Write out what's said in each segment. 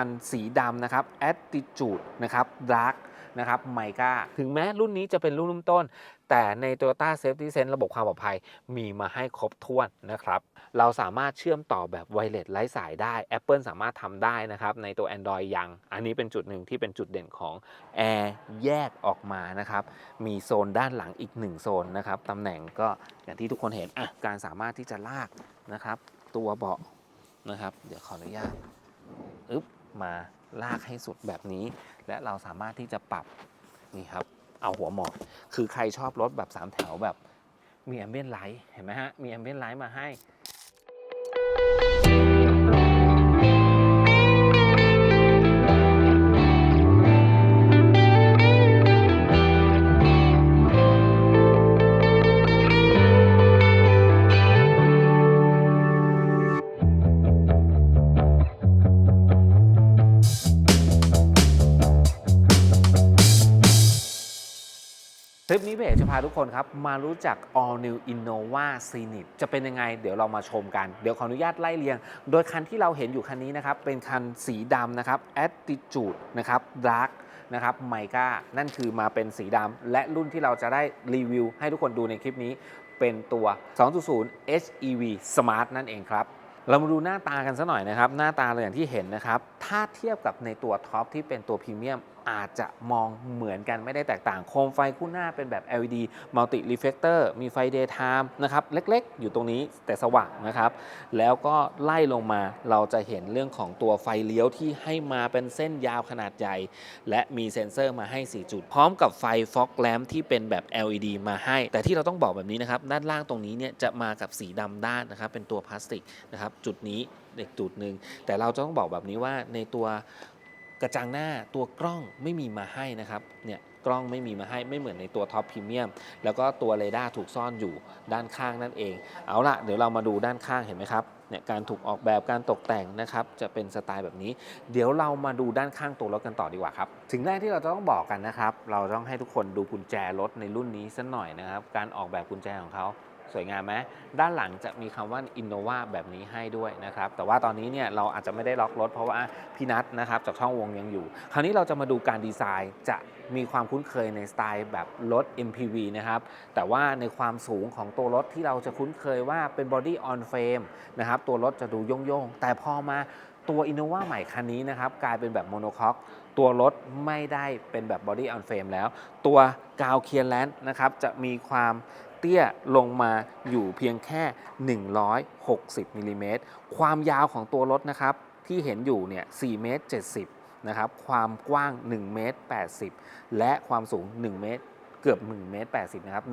คันสีดำนะครับ Attitude นะครับ Dark นะครับไมกาถึงแม้รุ่นนี้จะเป็นรุ่นเริ่มต้น แต่ใน Toyota Safety Sense ระบบความปลอดภัยมีมาให้ครบถ้วนนะครับ เราสามารถเชื่อมต่อแบบไวเลสไร้สายได้ Apple สามารถทำได้นะครับ ในตัว Android ยัง อันนี้เป็นจุดหนึ่งที่เป็นจุดเด่นของ Air แยกออกมานะครับ มีโซนด้านหลังอีกหนึ่งโซนนะครับตำแหน่งก็อย่างที่ทุกคนเห็นอะการสามารถที่จะลากนะครับ ตัวเบาะนะครับ เดี๋ยวขออนุญาตอึ๊บ มาลากให้สุดแบบนี้ และเราสามารถที่จะปรับนี่ครับ เอาหัวหมอนคือใครชอบรถแบบ 3 แถวแบบมีแอมเบียนไลท์เห็นไหมฮะ มีแอมเบียนไลท์มาให้ คลิปนี้เบสจะพาทุกคนครับ มารู้จัก All New Innova Scenic จะเป็นยังไง เดี๋ยวเรามาชมกัน เดี๋ยวขออนุญาตไล่เรียง โดยคันที่เราเห็นอยู่คันนี้นะครับ เป็นคันสีดำนะครับ Attitude นะครับ Dark นะครับไมกานั่นคือมาเป็นสีดำและรุ่นที่เราจะได้รีวิว ให้ทุกคนดูในคลิปนี้ เป็นตัว 2.0 HEV Smart นั่นเองครับเรามาดูหน้าตากันสัหน่อยนะครับ หน้าตาเราอย่างที่เห็นนะครับ ถ้าเทียบกับในตัวท็อปที่เป็นตัวพรีเมียม อาจจะมองเหมือนกันไม่ได้แตกต่าง โคมไฟคู่หน้าเป็นแบบ LED Multi Reflector มีไฟ Daytime นะครับ เล็กๆ อยู่ตรงนี้แต่สว่างนะครับ แล้วก็ไล่ลงมาเราจะเห็นเรื่องของตัวไฟเลี้ยวที่ให้มาเป็นเส้นยาวขนาดใหญ่ และมีเซ็นเซอร์มาให้ 4 จุด พร้อมกับไฟ fog lamp ที่เป็นแบบ LED มาให้ แต่ที่เราต้องบอกแบบนี้นะครับ ด้านล่างตรงนี้เนี่ยจะมากับสีดำด้านนะครับ เป็นตัวพลาสติกนะครับ จุดนี้อีกจุดหนึ่งแต่เราจะต้องบอกแบบนี้ว่าในตัว กระจังหน้าตัวกล้องไม่มีมาให้นะครับเนี่ยกล้องไม่มีมาให้ไม่เหมือนในตัวท็อปพรีเมียมแล้วก็ตัวเรดาร์ถูกซ่อนอยู่ด้านข้างนั่นเอง เอาละเดี๋ยวเรามาดูด้านข้างเห็นไหมครับเนี่ยการถูกออกแบบการตกแต่งนะครับจะเป็นสไตล์แบบนี้ เดี๋ยวเรามาดูด้านข้างตัวรถกันต่อดีกว่าครับสิ่งแรกที่เราจะต้องบอกกันนะครับ เราต้องให้ทุกคนดูกุญแจรถในรุ่นนี้สักหน่อยนะครับ การออกแบบกุญแจของเขา สวยงามไหมด้านหลังจะมีคำว่า Innova แบบนี้ให้ด้วยนะครับ แต่ว่าตอนนี้เนี่ยเราอาจจะไม่ได้ล็อกรถเพราะว่าพี่นัทนะครับจากช่องวงยังอยู่ คราวนี้เราจะมาดูการดีไซน์จะมีความคุ้นเคยในสไตล์แบบรถ MPV นะครับ แต่ว่าในความสูงของตัวรถที่เราจะคุ้นเคยว่าเป็น Body on Frame นะครับ ตัวรถจะดูโยงๆ แต่พอมาตัว Innova ใหม่คันนี้นะครับ กลายเป็นแบบโมโนคอก ตัวรถไม่ได้เป็นแบบ Body on Frame แล้ว ตัวกาวเคียร์แลนด์นะครับจะมีความเตี้ยลงมาอยู่เพียงแค่ 160มิลลิเมตรความยาวของตัวรถนะครับที่เห็นอยู่เนี่ย4เมตร70นะครับความกว้าง1เมตร80 และความสูง1เมตร เกือบ1เมตร80นะครับ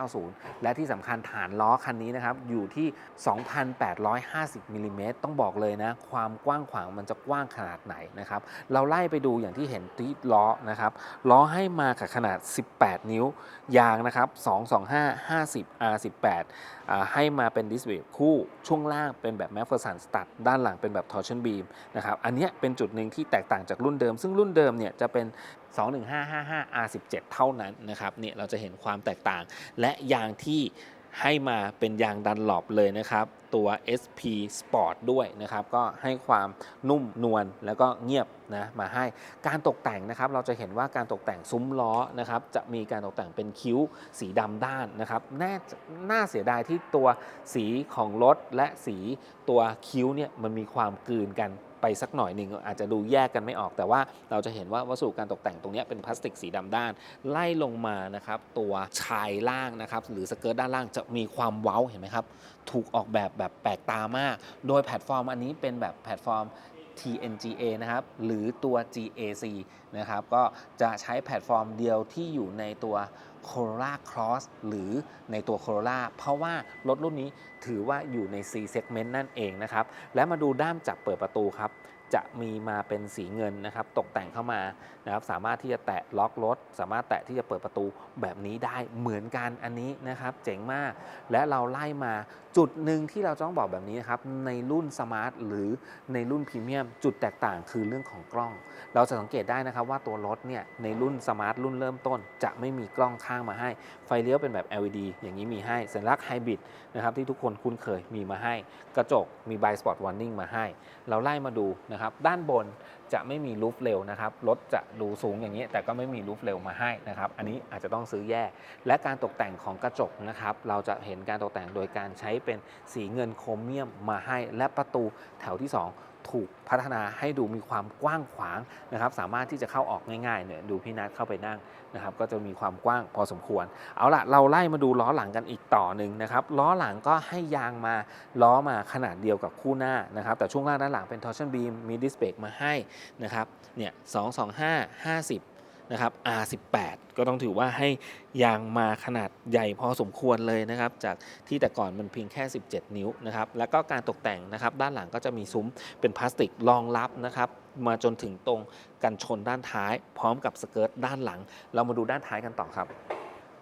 1790 และที่สำคัญฐานล้อคันนี้นะครับอยู่ที่ 2,850มิลลิเมตรต้องบอกเลยนะ ความกว้างขวางมันจะกว้างขนาดไหนนะครับ เราไล่ไปดูอย่างที่เห็นที่ล้อนะครับล้อให้มากับขนาด 18 นิ้ว ยางนะครับ 225 50 R18 ให้มาเป็นดิสเบรกคู่ช่วงล่างเป็นแบบแมฟเฟอร์สันสตัดด้านหลังเป็นแบบทอร์ชันบีมนะครับอันนี้เป็นจุดหนึ่งที่แตกต่างจากรุ่นเดิม ซึ่งรุ่นเดิมเนี่ยจะเป็น 21555 R17 เท่านั้นนะครับเนี่ยเราจะเห็นความแตกต่าง และยางที่ให้มาเป็นยางดันหลบเลยนะครับ ตัว SP Sport ด้วยนะครับ ก็ให้ความนุ่มนวลแล้วก็เงียบนะมาให้การตกแต่งนะครับ เราจะเห็นว่าการตกแต่งซุ้มล้อนะครับ จะมีการตกแต่งเป็นคิ้วสีดำด้านนะครับน่าน่าเสียดายที่ตัวสีของรถและสีตัวคิ้วเนี่ยมันมีความกลืนกัน ไปสักหน่อยหนึ่งอาจจะดูแยกกันไม่ออก แต่ว่าเราจะเห็นว่าวัสดุการตกแต่งตรงนี้เป็นพลาสติกสีดำด้าน ไล่ลงมานะครับตัวชายล่างนะครับหรือสเกิร์ตด้านล่างจะมีความเว้าเห็นไหมครับถูกออกแบบแบบแปลกตามาก โดยแพลตฟอร์มอันนี้เป็นแบบแพลตฟอร์ม TNGA นะครับหรือตัว GAC นะครับก็จะใช้แพลตฟอร์มเดียวที่อยู่ในตัว Corolla Cross หรือในตัว Corolla เพราะว่ารถรุ่นนี้ ถือว่าอยู่ใน C segment นั่นเองนะครับ และมาดูด้ามจับเปิดประตูครับ จะมีมาเป็นสีเงินนะครับ ตกแต่งเข้ามานะครับ สามารถที่จะแตะล็อกรถ สามารถแตะที่จะเปิดประตูแบบนี้ได้เหมือนกันอันนี้นะครับ เจ๋งมาก และเราไล่มาจุดหนึ่งที่เราต้องบอกแบบนี้นะครับ ในรุ่นสมาร์ทหรือในรุ่นพรีเมียม จุดแตกต่างคือเรื่องของกล้อง เราจะสังเกตได้นะครับว่าตัวรถเนี่ยในรุ่นสมาร์ทรุ่นเริ่มต้น จะไม่มีกล้องข้างมาให้ ไฟเลี้ยวเป็นแบบ LED อย่างนี้มีให้สัญลักษณ์ไฮบริดนะครับที่ทุกคนคุ้นเคยมีมาให้ กระจกมี Blind Spot Warning มาให้ เราไล่มาดูนะครับ ด้านบนจะไม่มีลูฟเร็วนะครับรถจะดูสูงอย่างนี้ แต่ก็ไม่มีลูฟเร็วมาให้นะครับ อันนี้อาจจะต้องซื้อแยกและการตกแต่งของกระจกนะครับ เราจะเห็นการตกแต่งโดยการใช้เป็นสีเงินโครเมียมมาให้ และประตูแถวที่ 2 ถูกพัฒนาให้ดูมีความกว้างขวางนะครับ สามารถที่จะเข้าออกง่ายๆเนี่ยดูพี่นัทเข้าไปนั่งนะครับ ก็จะมีความกว้างพอสมควร เอาละเราไล่มาดูล้อหลังกันอีกต่อหนึ่งนะครับล้อหลังก็ให้ยางมาล้อมาขนาดเดียวกับคู่หน้านะครับ แต่ช่วงล่างด้านหลังเป็น torsion beam มี disc brake มาให้นะครับเนี่ย225 50 นะครับ R18 ก็ต้องถือว่าให้ยางมาขนาดใหญ่พอสมควรเลยนะครับ จากที่แต่ก่อนมันเพียงแค่ 17 นิ้วนะครับ แล้วก็การตกแต่งนะครับ ด้านหลังก็จะมีซุ้มเป็นพลาสติกรองรับนะครับ มาจนถึงตรงกันชนด้านท้าย พร้อมกับสเกิร์ตด้านหลัง เรามาดูด้านท้ายกันต่อครับ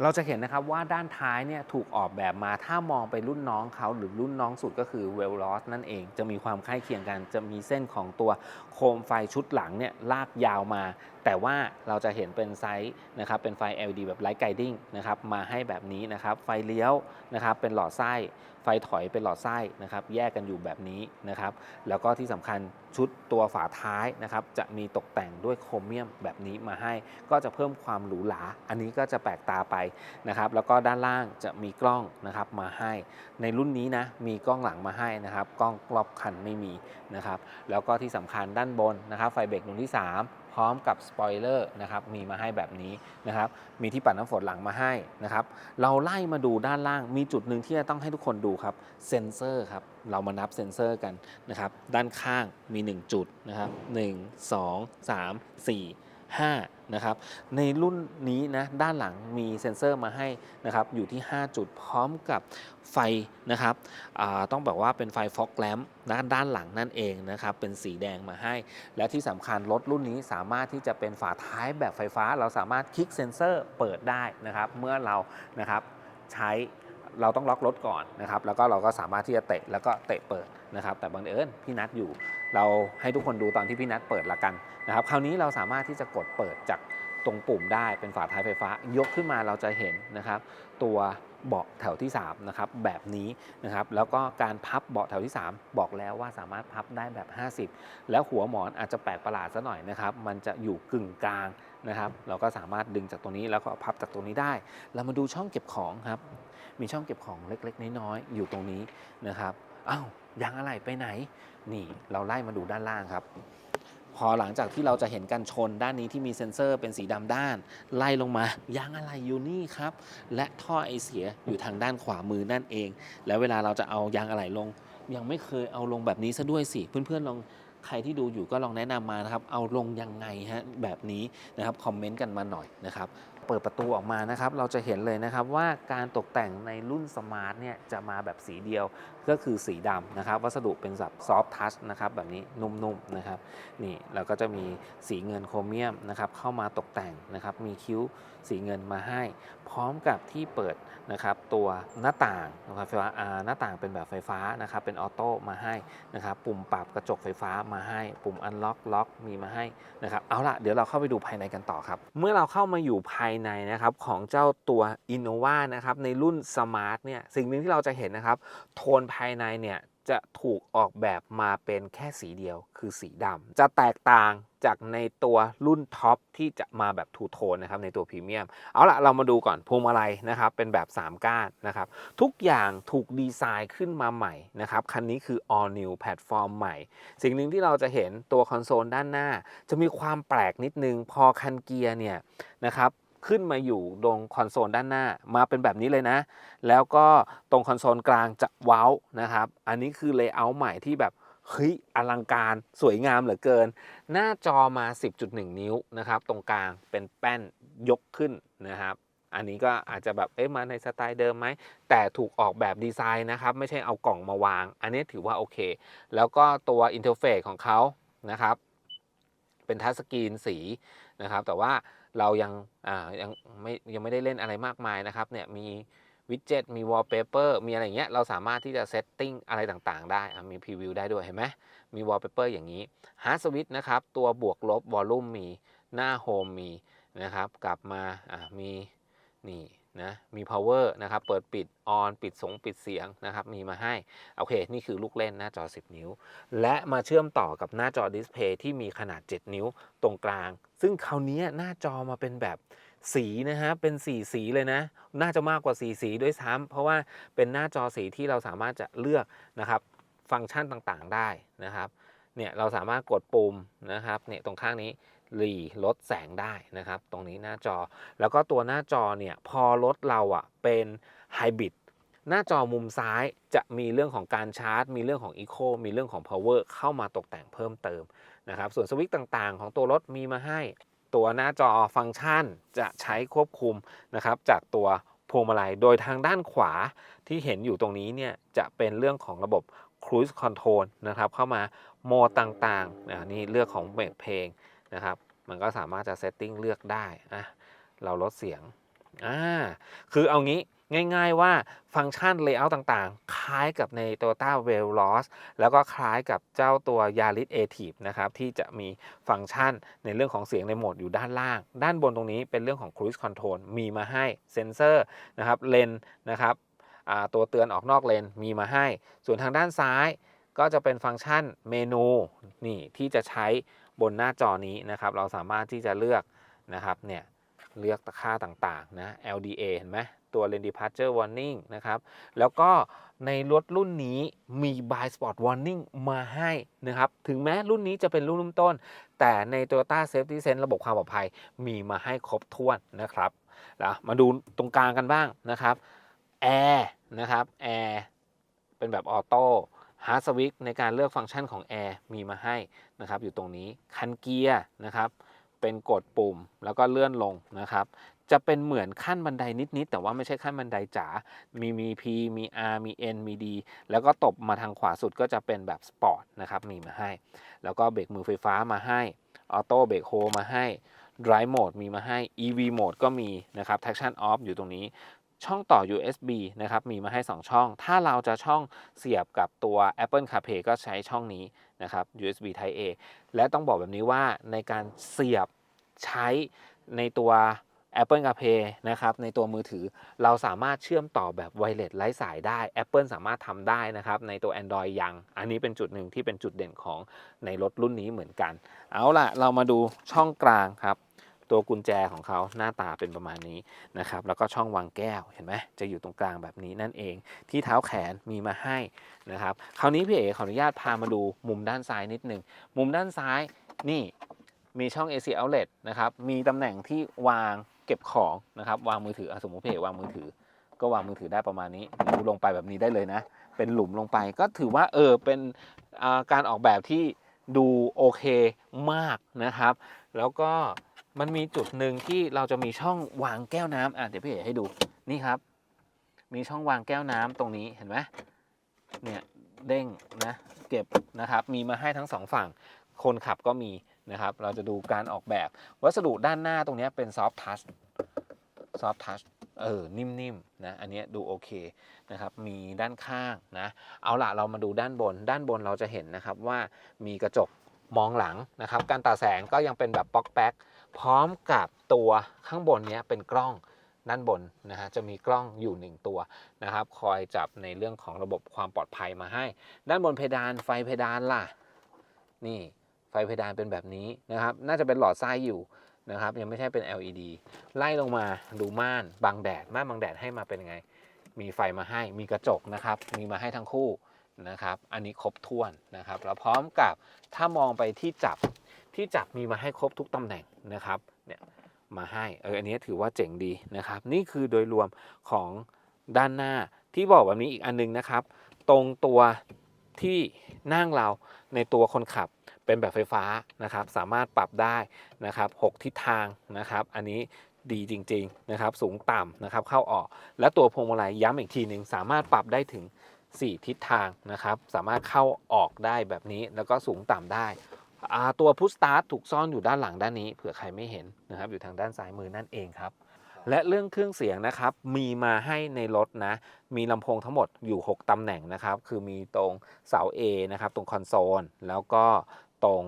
เราจะเห็นนะครับว่าด้านท้ายเนี่ยถูกออกแบบมาถ้ามองไปรุ่นน้องเขาหรือรุ่นน้องสุดก็คือเวลลอสนั่นเอง จะมีความใกล้ายเคียงกัน จะมีเส้นของตัวโคมไฟชุดหลังเนี่ยลากยาวมาแต่ว่าเราจะเห็นเป็นไซส์นะครับเป็นไฟ LED แบบไลท์ไกดิ้งนะครับมาให้แบบนี้นะครับไฟเลี้ยวนะครับเป็นหลอดไส้ ไฟถอยเป็นหลอดไส้นะครับแยกกันอยู่แบบนี้นะครับแล้วก็ที่สำคัญชุดตัวฝาท้ายนะครับจะมีตกแต่งด้วยโครเมียมแบบนี้มาให้ ก็จะเพิ่มความหรูหราอันนี้ก็จะแปลกตาไปนะครับแล้วก็ด้านล่างจะมีกล้องนะครับมาให้ ในรุ่นนี้นะมีกล้องหลังมาให้นะครับกล้องรอบคันไม่มีนะครับแล้วก็ที่สำคัญด้านบนนะครับไฟเบรกดวงที่3 พร้อมกับสปอยเลอร์นะครับมีมาให้แบบนี้นะครับมีที่ปัดน้ำฝนหลังมาให้นะครับเราไล่มาดูด้านล่างมีจุดหนึ่งที่จะต้องให้ทุกคนดูครับเซนเซอร์ครับเรามานับเซ็นเซอร์กันนะครับด้านข้างมี 1 จุดนะครับ1 2 3 4 5นะครับในรุ่นนี้นะด้านหลังมีเซ็นเซอร์มาให้นะครับอยู่ที่ 5 จุดพร้อมกับไฟนะครับต้องบอกว่าเป็นไฟฟอกแลมด้านด้านหลังนั่นเองนะครับเป็นสีแดงมาให้ และที่สำคัญรถรุ่นนี้สามารถที่จะเป็นฝาท้ายแบบไฟฟ้า เราสามารถคลิกเซ็นเซอร์เปิดได้นะครับเมื่อเรานะครับใช้เราต้องล็อกรถก่อนนะครับแล้วก็เราก็สามารถที่จะเตะแล้วก็เตะเปิด นะครับแต่บังเอิญพี่นัทอยู่ เราให้ทุกคนดูตอนที่พี่นัทเปิดละกันนะครับคราวนี้เราสามารถที่จะกดเปิดจากตรงปุ่มได้เป็นฝาท้ายไฟฟ้า ยกขึ้นมาเราจะเห็นนะครับ ตัวเบาะแถวที่3นะครับแบบนี้นะครับแล้วก็การพับเบาะแถวที่ 3 บอกแล้วว่าสามารถพับได้แบบ 50 แล้วหัวหมอนอาจจะแปลกประหลาดซะหน่อยนะครับ มันจะอยู่กึ่งกลางนะครับ เราก็สามารถดึงจากตรงนี้แล้วก็พับจากตรงนี้ได้ เรามาดูช่องเก็บของครับ มีช่องเก็บของเล็กๆ น้อยๆอยู่ตรงนี้นะครับอ้าวยางอะไรไปไหน นี่เราไล่มาดูด้านล่างครับ พอหลังจากที่เราจะเห็นกันชนด้านนี้ที่มีเซ็นเซอร์เป็นสีดำด้าน ไล่ลงมายางอะไรอยู่นี่ครับ และท่อไอเสียอยู่ทางด้านขวามือนั่นเอง แล้วเวลาเราจะเอายางอะไรลง ยังไม่เคยเอาลงแบบนี้ซะด้วยสิเพื่อนๆลองใครที่ดูอยู่ก็ลองแนะนำมานะครับ เอาลงยังไงฮะแบบนี้นะครับคอมเมนต์กันมาหน่อยนะครับ เปิดประตูออกมานะครับ เราจะเห็นเลยนะครับว่าการตกแต่งในรุ่นสมาร์ทเนี่ยจะมาแบบสีเดียวก็คือสีดำนะครับ วัสดุเป็นแบบซอฟทัชนะครับแบบนี้นุ่มๆนะครับนี่เราก็จะมีสีเงินโครเมียมนะครับเข้ามาตกแต่งนะครับ มีคิ้วสีเงินมาให้ พร้อมกับที่เปิดนะครับตัวหน้าต่างนะครับไฟฟ้าหน้าต่างเป็นแบบไฟฟ้านะครับเป็นออโต้มาให้นะครับปุ่มปรับกระจกไฟฟ้ามาให้ ปุ่มอันล็อกล็อกมีมาให้นะครับเอาละเดี๋ยวเราเข้าไปดูภายในกันต่อครับ เมื่อเราเข้ามาอยู่ภายในนะครับของเจ้าตัว Innova นะครับในรุ่น Smart เนี่ยสิ่งหนึ่งที่เราจะเห็นนะครับ โทนภายในเนี่ยจะถูกออกแบบมาเป็นแค่สีเดียวคือสีดำจะแตกต่างจากในตัวรุ่นท็อปที่จะมาแบบทูโทนนะครับในตัวพรีเมียม เอาละเรามาดูก่อนพวงมาลัยนะครับเป็นแบบ 3 ก้านนะครับ ทุกอย่างถูกดีไซน์ขึ้นมาใหม่นะครับ คันนี้คือ all new แพลตฟอร์มใหม่ สิ่งหนึ่งที่เราจะเห็นตัวคอนโซลด้านหน้า จะมีความแปลกนิดนึง พอคันเกียร์เนี่ยนะครับ ขึ้นมาอยู่ตรงคอนโซลด้านหน้ามาเป็นแบบนี้เลยนะ แล้วก็ตรงคอนโซลกลางจะเว้านะครับ อันนี้คือเลเยอร์ใหม่ที่แบบเฮ้ยอลังการสวยงามเหลือเกิน หน้าจอมา 10.1 นิ้วนะครับ ตรงกลางเป็นแป้นยกขึ้นนะครับ อันนี้ก็อาจจะแบบเอ๊ะมาในสไตล์เดิมไหม แต่ถูกออกแบบดีไซน์นะครับ ไม่ใช่เอากล่องมาวาง อันนี้ถือว่าโอเค แล้วก็ตัวอินเทอร์เฟซของเขานะครับ เป็นทัชสกรีนสีนะครับ แต่ว่า เรายังอ่ายังไม่ยังไม่ได้เล่นอะไรมากมายนะครับเนี่ยมีวิดเจ็ตมีวอลเปเปอร์มีอะไรอย่างเงี้ยเราสามารถที่จะเซตติ้งอะไรต่างๆ ได้มีพรีวิวได้ด้วยเห็นไหมมีวอลเปเปอร์อย่างนี้ฮาร์ดสวิตนะครับ ตัวบวกลบวอลลุ่มมีหน้าโฮมมีนะครับ กลับมาอ่ามีนี่ นะมี power นะครับเปิดปิด on ปิดสงปิดเสียงนะครับมีมาให้ โอเค นี่คือลูกเล่นหน้าจอ 10 นิ้ว และมาเชื่อมต่อกับหน้าจอดิสเพย์ที่มีขนาด 7 นิ้วตรงกลาง ซึ่งคราวนี้หน้าจอมาเป็นแบบสีนะฮะเป็นสีสีเลยนะ น่าจะมากกว่าสีสีด้วยซ้ำเพราะว่าเป็นหน้าจอสีที่เราสามารถจะเลือกนะครับฟังก์ชันต่างๆได้นะครับ เนี่ยเราสามารถกดปุ่มนะครับเนี่ยตรงข้างนี้หลีลดแสงได้นะครับ ตรงนี้หน้าจอ แล้วก็ตัวหน้าจอเนี่ยพอรถเราอะ่ะเป็นไฮบริดหน้าจอมุมซ้ายจะมีเรื่องของการชาร์จ มีเรื่องของ Eco มีเรื่องของ Power เข้ามาตกแต่งเพิ่มเติมนะครับ ส่วนสวิตต่างๆ ของตัวรถมีมาให้ ตัวหน้าจอฟังก์ชันจะใช้ควบคุมนะครับจากตัวพวงมาลัย โดยทางด้านขวาที่เห็นอยู่ตรงนี้เนี่ยจะเป็นเรื่องของระบบ Cruise Control นะครับเข้ามา โหมดต่างๆนะนี่เลือกของเบกเพลงนะครับ มันก็สามารถจะเซตติ้งเลือกได้อะเราลดเสียงอ่าคือเอางี้ง่ายๆว่าฟังก์ชัน Layout ต่างๆ คล้ายกับใน Toyota Veloz แล้วก็คล้ายกับเจ้าตัว Yaris a t i v นะครับ ที่จะมีฟังก์ชันในเรื่องของเสียงในโหมดอยู่ด้านล่าง ด้านบนตรงนี้เป็นเรื่องของ Cruise Control มีมาให้เซนเซอร์นะครับเลนนะครับตัวเตือนออกนอกเลนมีมาให้ ส่วนทางด้านซ้าย ก็จะเป็นฟังก์ชันเมนูนี่ที่จะใช้บนหน้าจอนี้นะครับ เราสามารถที่จะเลือกนะครับเนี่ยเลือกค่าต่างๆนะ LDA เห็นไหมตัว Lane Departure Warning นะครับ แล้วก็ในรถรุ่นนี้มี Blind Spot Warning มาให้นะครับ ถึงแม้รุ่นนี้จะเป็นรุ่นเริ่มต้น แต่ใน Toyota Safety Sense ระบบความปลอดภัยมีมาให้ครบถ้วนนะครับแล้วมาดูตรงกลางกันบ้างนะครับแอร์นะครับแอร์เป็นแบบออโต้ ฮาร์ดสวิตในการเลือกฟังก์ชันของแอร์มีมาให้นะครับอยู่ตรงนี้คันเกียร์นะครับเป็นกดปุ่มแล้วก็เลื่อนลงนะครับ จะเป็นเหมือนขั้นบันไดนิดๆแต่ว่าไม่ใช่ขั้นบันไดจ๋า มีมี P มี R มี N มี D แล้วก็ตบมาทางขวาสุดก็จะเป็นแบบสปอร์ตนะครับมีมาให้ แล้วก็เบรกมือไฟฟ้ามาให้ออโต้เบรกโฮมาให้ Drive Mode มีมาให้ EV Mode ก็มีนะครับ Traction Off อยู่ตรงนี้ ช่องต่อ USB นะครับมีมาให้ 2 ช่อง ถ้าเราจะช่องเสียบกับตัว Apple CarPlay ก็ใช้ช่องนี้นะครับ USB Type A และต้องบอกแบบนี้ว่าในการเสียบใช้ในตัว Apple CarPlay นะครับในตัวมือถือเราสามารถเชื่อมต่อแบบไวเลสไร้สายได้ Apple สามารถทำได้นะครับในตัว Android ยัง อันนี้เป็นจุดหนึ่งที่เป็นจุดเด่นของในรถรุ่นนี้เหมือนกัน เอาล่ะ เรามาดูช่องกลางครับ ตัวกุญแจของเขาหน้าตาเป็นประมาณนี้นะครับแล้วก็ช่องวางแก้วเห็นไหมจะอยู่ตรงกลางแบบนี้นั่นเอง ที่เท้าแขนมีมาให้นะครับคราวนี้พี่เอ๋ขออนุญาตพามาดูมุมด้านซ้ายนิดหนึ่งมุมด้านซ้ายนี่มีช่อง AC outlet นะครับมีตำแหน่งที่วางเก็บของนะครับวางมือถืออสมมติพี่เอ๋วางมือถือ ก็วางมือถือได้ประมาณนี้ดูลงไปแบบนี้ได้เลยนะ เป็นหลุมลงไปก็ถือว่าเออเป็นาการออกแบบที่ดูโอเคมากนะครับ แล้วก็ มันมีจุดหนึ่งที่เราจะมีช่องวางแก้วน้ำอะเดี๋ยวพี่เอ๋ให้ดูนี่ครับ มีช่องวางแก้วน้ำตรงนี้เห็นไหมเนี่ยเด้งนะเก็บนะครับมีมาให้ทั้งสองฝั่งคนขับก็มีนะครับ เราจะดูการออกแบบวัสดุด้านหน้าตรงนี้เป็นซอฟทัชซอฟทัชเออ นิ่มๆนะอันนี้ดูโอเคนะครับ มีด้านข้างนะ เอาละเรามาดูด้านบน ด้านบนเราจะเห็นนะครับว่ามีกระจกมองหลังนะครับ การตัดแสงก็ยังเป็นแบบป๊อกแป๊ก พร้อมกับตัวข้างบนนี้เป็นกล้องด้านบนนะฮะจะมีกล้องอยู่หนึ่งตัวนะครับ คอยจับในเรื่องของระบบความปลอดภัยมาให้ ด้านบนเพดานไฟเพดานล่ะ นี่ไฟเพดานเป็นแบบนี้นะครับ น่าจะเป็นหลอดทรายอยู่นะครับ ยังไม่ใช่เป็น LED ไล่ลงมาดูม่านบังแดดม่านบังแดดให้มาเป็นยังไง มีไฟมาให้มีกระจกนะครับ มีมาให้ทั้งคู่นะครับ อันนี้ครบถ้วนนะครับ แล้วพร้อมกับถ้ามองไปที่จับ ที่จับมีมาให้ครบทุกตำแหน่งนะครับเนี่ยมาให้เอออันนี้ถือว่าเจ๋งดีนะครับ นี่คือโดยรวมของด้านหน้าที่บอกแบบนี้อีกอันนึงนะครับ ตรงตัวที่นั่งเราในตัวคนขับเป็นแบบไฟฟ้านะครับ สามารถปรับได้นะครับ 6 ทิศทางนะครับ อันนี้ดีจริงๆนะครับ สูงต่ำนะครับ เข้าออก และตัวพวงมาลัยย้ำอีกทีหนึ่งสามารถปรับได้ถึง 4 ทิศทางนะครับ สามารถเข้าออกได้แบบนี้แล้วก็สูงต่ำได้ ตัวพุชสตาร์ทถูกซ่อนอยู่ด้านหลังด้านนี้เผื่อใครไม่เห็นนะครับอยู่ทางด้านซ้ายมือนั่นเองครับและเรื่องเครื่องเสียงนะครับมีมาให้ในรถนะมีลำโพงทั้งหมดอยู่ 6ตำแหน่งนะครับคือมีตรงเสา A นะครับตรงคอนโซลแล้วก็ตรง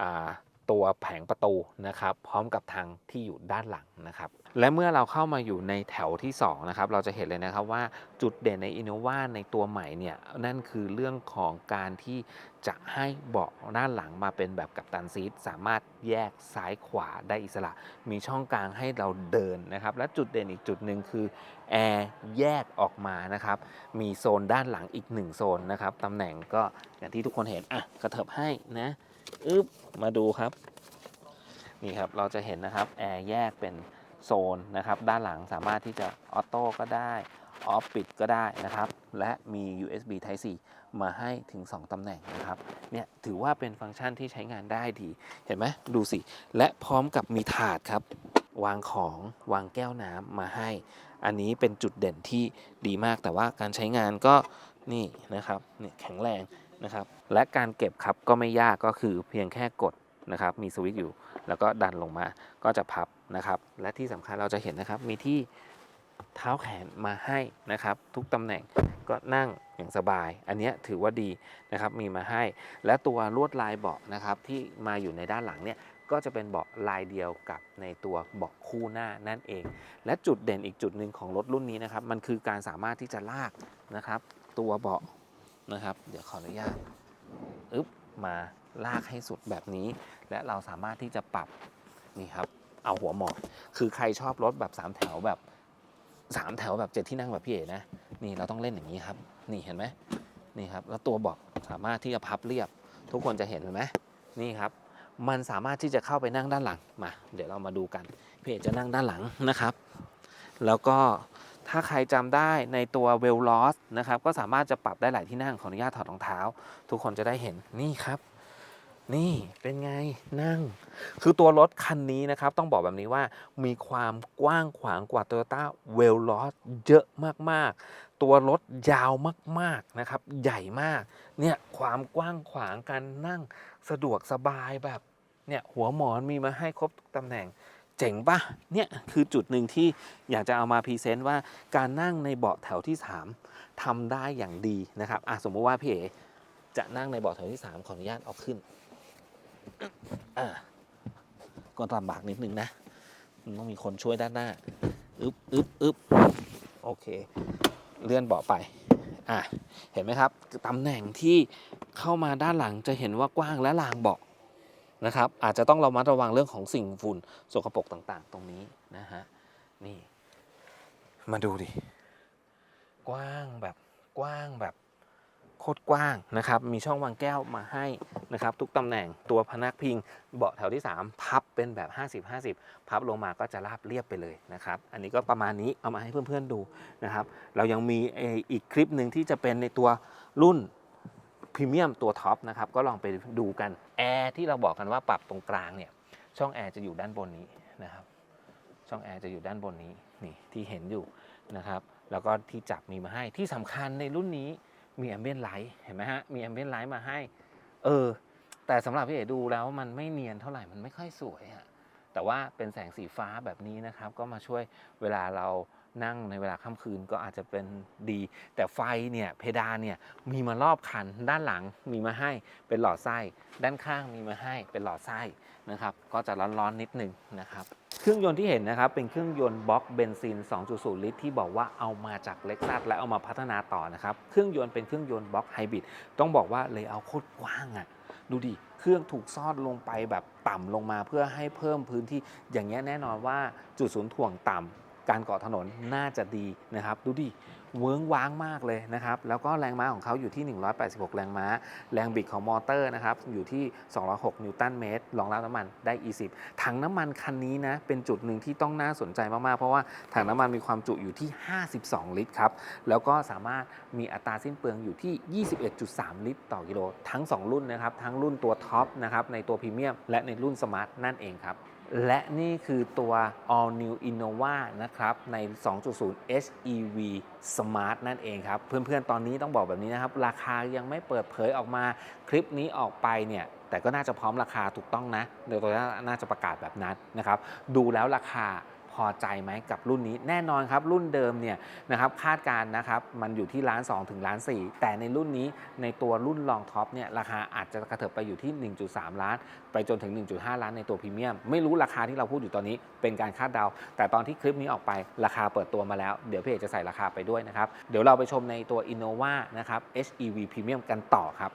อ่า ตัวแผงประตูนะครับ พร้อมกับทางที่อยู่ด้านหลังนะครับ และเมื่อเราเข้ามาอยู่ในแถวที่2นะครับ เราจะเห็นเลยนะครับว่าจุดเด่นใน Innova ในตัวใหม่เนี่ยนั่นคือเรื่องของการที่จะให้เบาะด้านหลังมาเป็นแบบกับตันซีทสามารถแยกซ้ายขวาได้อิสระ มีช่องกลางให้เราเดินนะครับ และจุดเด่นอีกจุดหนึ่งคือแอร์แยกออกมานะครับ มีโซนด้านหลังอีกหนึ่งโซนนะครับตำแหน่งก็อย่างที่ทุกคนเห็นอะกระเถิบให้นะ อึ๊บมาดูครับ นี่ครับเราจะเห็นนะครับแอร์แยกเป็นโซนนะครับ ด้านหลังสามารถที่จะออโต้ก็ได้ออฟปิดก็ได้นะครับ และมี USB Type C มาให้ถึง 2ตำแหน่งนะครับเนี่ยถือว่าเป็นฟังก์ชันที่ใช้งานได้ดี เห็นไหมดูสิ และพร้อมกับมีถาดครับ วางของวางแก้วน้ำมาให้ อันนี้เป็นจุดเด่นที่ดีมากแต่ว่าการใช้งานก็นี่นะครับเนี่ยแข็งแรง นะครับ และการเก็บครับก็ไม่ยากก็คือเพียงแค่กดนะครับ มีสวิตช์อยู่ แล้วก็ดันลงมาก็จะพับนะครับ และที่สำคัญเราจะเห็นนะครับ มีที่เท้าแขนมาให้นะครับ ทุกตำแหน่งก็นั่งอย่างสบาย อันนี้ถือว่าดีนะครับ มีมาให้ และตัวลวดลายเบาะนะครับที่มาอยู่ในด้านหลังเนี่ยก็จะเป็นเบาะลายเดียวกับในตัวเบาะคู่หน้านั่นเอง และจุดเด่นอีกจุดหนึ่งของรถรุ่นนี้นะครับ มันคือการสามารถที่จะลากนะครับ ตัวเบาะ นะครับ เดี๋ยวขออนุญาตอึ๊บมาลากให้สุดแบบนี้ และเราสามารถที่จะปรับนี่ครับ เอาหัวหมอนคือใครชอบรถแบบ3แถวแบบ3แถวแบบเจ็ดที่นั่งแบบพี่เอ๋นะนี่เราต้องเล่นอย่างนี้ครับ นี่เห็นไหมนี่ครับ แล้วตัวเบาะสามารถที่จะพับเรียบ ทุกคนจะเห็นเห็นไหมนี่ครับ มันสามารถที่จะเข้าไปนั่งด้านหลังมา เดี๋ยวเรามาดูกันพี่เอ๋จะนั่งด้านหลังนะครับ แล้วก็ ถ้าใครจำได้ในตัวเวลลอสนะครับก็สามารถจะปรับได้หลายที่นั่งขออนุญาตถอดรองเท้า ทุกคนจะได้เห็นนี่ครับ นี่เป็นไงนั่ง คือตัวรถคันนี้นะครับ ต้องบอกแบบนี้ว่ามีความกว้างขวางกว่า Toyota w e l l o s เยอะมากๆ ตัวรถยาวมากๆนะครับ ใหญ่มากเนี่ยความกว้างขวางการนั่งสะดวกสบายแบบเนี่ยหัวหมอนมีมาให้ครบทุกตำแหน่ง เจ๋งปะเนี่ยคือจุดหนึ่งที่อยากจะเอามาพรีเซนต์ว่าการนั่งในเบาะแถวที่ 3ทำได้อย่างดีนะครับอะสมมุติว่าพี่เอจะนั่งในเบาะแถวที่ 3 ขออนุญาตเอาขึ้นอะก็ลำบากนิดนึงนะมันต้องมีคนช่วยด้านหน้าอึ๊บอึ๊บอึ๊บโอเค เลื่อนเบาะไปอะเห็นไหมครับตำแหน่งที่เข้ามาด้านหลังจะเห็นว่ากว้างและลางเบาะ นะครับอาจจะต้องเรามัดระวังเรื่องของสิ่งฝุ่นสกปรกต่างๆ ตรงนี้นะฮะนี่มาดูดิกว้างแบบกว้างแบบโคตรกว้างนะครับ มีช่องวางแก้วมาให้นะครับ ทุกตำแหน่งตัวพนักพิงเบาะแถวที่ 3 พับเป็นแบบ 50-50 พับลงมาก็จะราบเรียบไปเลยนะครับ อันนี้ก็ประมาณนี้เอามาให้เพื่อนๆดูนะครับ เรายังมีเอ่ออีกคลิปหนึ่งที่จะเป็นในตัวรุ่น พรีเมียมตัวท็อปนะครับก็ลองไปดูกันแอร์ที่เราบอกกันว่าปรับตรงกลางเนี่ยช่องแอร์จะอยู่ด้านบนนี้นะครับช่องแอร์จะอยู่ด้านบนนี้นี่ที่เห็นอยู่นะครับแล้วก็ที่จับมีมาให้ที่สำคัญในรุ่นนี้มีแอมเบียนไลท์เห็นไหมฮะมีแอมเบียนไลท์มาให้เออแต่สำหรับพี่เอ๋ดูแล้วมันไม่เนียนเท่าไหร่มันไม่ค่อยสวยฮะแต่ว่าเป็นแสงสีฟ้าแบบนี้นะครับ ก็มาช่วยเวลาเรา นั่งในเวลาค่ำคืนก็อาจจะเป็นดี แต่ไฟเนี่ยเพดานเนี่ยมีมารอบคันด้านหลังมีมาให้เป็นหลอดไส้ ด้านข้างมีมาให้เป็นหลอดไส้นะครับก็จะร้อนๆนิดนึงนะครับเครื่องยนต์ที่เห็นนะครับเป็นเครื่องยนต์บล็อกเบนซิน 2.0 ลิตร ที่บอกว่าเอามาจากเล็กซัสและเอามาพัฒนาต่อนะครับเครื่องยนต์เป็นเครื่องยนต์บล็อกไฮบริดต้องบอกว่าเลยเอาโคตรกว้างอะ่ะดูดิเครื่องถูกซ่อนลงไปแบบต่ำลงมาเพื่อให้เพิ่มพื้นที่อย่างเงี้ยแน่นอนว่าจุดศูนย์ถ่วงต่ำ การเกาะถนนน่าจะดีนะครับ ดูดิเวิ้งว้างมากเลยนะครับ แล้วก็แรงม้าของเขาอยู่ที่ 186 แรงม้า แรงบิดของมอเตอร์นะครับ อยู่ที่ 206 นิวตันเมตรรองรับน้ำมันได้ E10 ถังน้ำมันคันนี้นะ เป็นจุดหนึ่งที่ต้องน่าสนใจมาก ๆ เพราะว่าถังน้ำมันมีความจุอยู่ที่ 52 ลิตรครับ แล้วก็สามารถมีอัตราสิ้นเปลืองอยู่ที่ 21.3 ลิตร ต่อกิโล ทั้ง 2 รุ่นนะครับ ทั้งรุ่นตัวท็อปนะครับ ในตัวพรีเมียมและในรุ่นสมาร์ทนั่นเองครับ และนี่คือตัว All New Innova นะครับ ใน 2.0 HEV Smart นั่นเองครับ เพื่อนๆ ตอนนี้ต้องบอกแบบนี้นะครับ ราคายังไม่เปิดเผยออกมา คลิปนี้ออกไปเนี่ย แต่ก็น่าจะพร้อมราคาถูกต้องนะ เดี๋ยวตัวน่าจะประกาศแบบนั้นนะครับ ดูแล้วราคา พอใจไหมกับรุ่นนี้ แน่นอนครับรุ่นเดิมเนี่ยนะครับคาดการนะครับมันอยู่ที่ล้าน2ถึงล้าน4แต่ในรุ่นนี้ในตัวรุ่นลองท็อปเนี่ยราคาอาจจะกระเถิบไปอยู่ที่ 1.3 ล้าน ไปจนถึง 1.5 ล้านในตัวพรีเมียม ไม่รู้ราคาที่เราพูดอยู่ตอนนี้เป็นการคาดเดา แต่ตอนที่คลิปนี้ออกไปราคาเปิดตัวมาแล้ว เดี๋ยวพี่เอกจะใส่ราคาไปด้วยนะครับเดี๋ยวเราไปชมในตัว Innova นะครับ HEV Premium กันต่อครับ